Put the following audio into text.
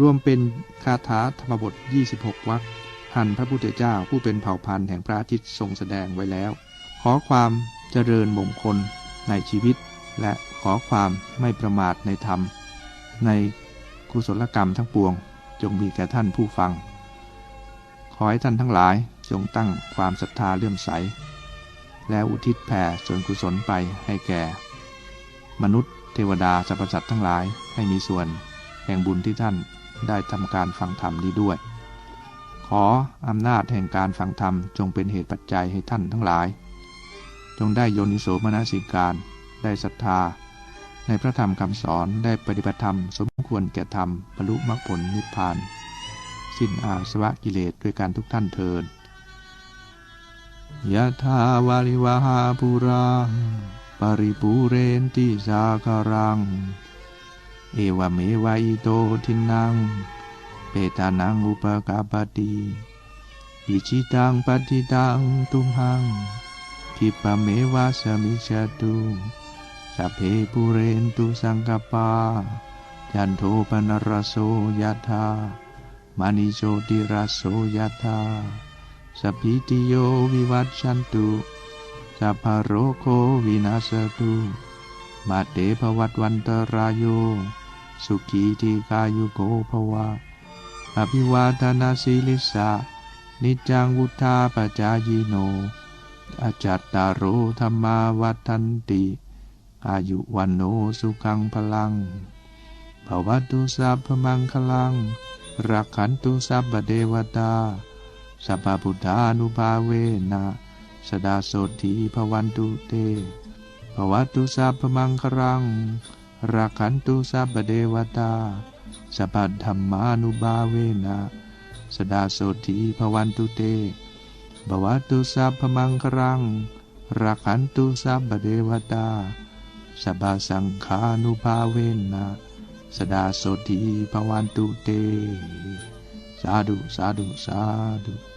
รวมเป็นคาถาธรรมบท 26 วรรคหันพระพุทธเจ้าผู้เป็นเผ่าพันธุ์แห่งพระอาทิตย์ทรงแสดงไว้แล้ว ขอความเจริญมงคลในชีวิต และขอความไม่ประมาทในธรรม ในกุศลกรรมทั้งปวง จงมีแก่ท่านผู้ฟัง ขอให้ท่านทั้งหลายจงตั้งความศรัทธาเลื่อมใส และอุทิศแผ่ส่วนกุศลไปให้แก่ มนุษย์เทวดาสรรพสัตว์ทั้งหลายให้มีส่วน แห่งบุญที่ท่านได้ทำการฟังธรรมนี้ด้วย ขออำนาจแห่งการฟังธรรมจงเป็นเหตุปัจจัยให้ท่านทั้งหลาย จงได้โยนิโสมนสิการ ได้ศรัทธา ในพระธรรมคำสอนได้ปฏิบัติธรรม สมควรแก่ธรรมบรรลุมรรคผลนิพพาน สิ้นอาสวะกิเลสด้วยการทุกท่านเทินยะทาวาลิวาหาปุรา ปริปูเรนติสาคารัง เอวเมวะอิโตทินัง เปตานังอุปกาปติอิจิตังปฏิตังตุมหังคิปะเมวะสมิจตุสัพเพปุเรนตุสังกปาจันโทปนรโสยธามานิโชติรโสยธาสัพพิติโยวิวัตชันตุสัพพะโรโควินาสตุมาเตภวัตวันตรายโย สุขีทีกายุโกภวะอภิวาทนาสิลิสะนิจังวุธาปจายโนอาจัตตารโอธรรมาวัฏันติ อายุวันโนสุขังพลังภวัตุสัพพมังคลัง รักขันตุสัพพเดวตา สัพพุทธานุภาเวนะ สดาโสธีภวันตุเตภวัตุสัพพมังคลัง รักขันตุสัพเดวตาสัพพธรรมานุบาเวนะสดาโสธีภวันตุเตภวัตุสัพพมังคลังรักขันตุสัพเดวตาสัพพสังฆานุภาเวนะสดาโสธีภวันตุเต สาธุสาธุสาธุ